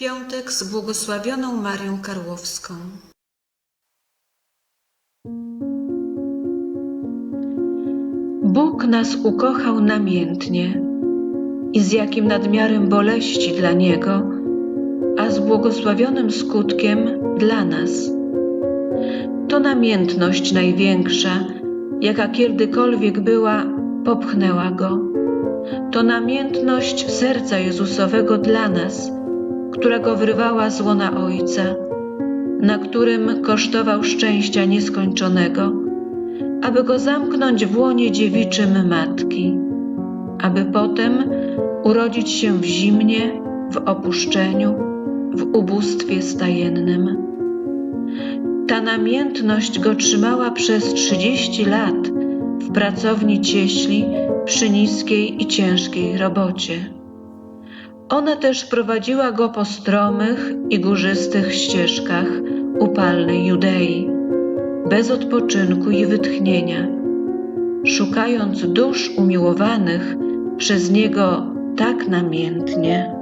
Piątek z błogosławioną Marią Karłowską. Bóg nas ukochał namiętnie i z jakim nadmiarem boleści dla Niego, a z błogosławionym skutkiem dla nas. To namiętność największa, jaka kiedykolwiek była, popchnęła Go. To namiętność serca Jezusowego dla nas, która Go wyrwała z łona Ojca, na którym kosztował szczęścia nieskończonego, aby Go zamknąć w łonie dziewiczym Matki, aby potem urodzić się w zimnie, w opuszczeniu, w ubóstwie stajennym. Ta namiętność go trzymała przez trzydzieści lat w pracowni cieśli przy niskiej i ciężkiej robocie. Ona też prowadziła go po stromych i górzystych ścieżkach upalnej Judei, bez odpoczynku i wytchnienia, szukając dusz umiłowanych przez niego tak namiętnie.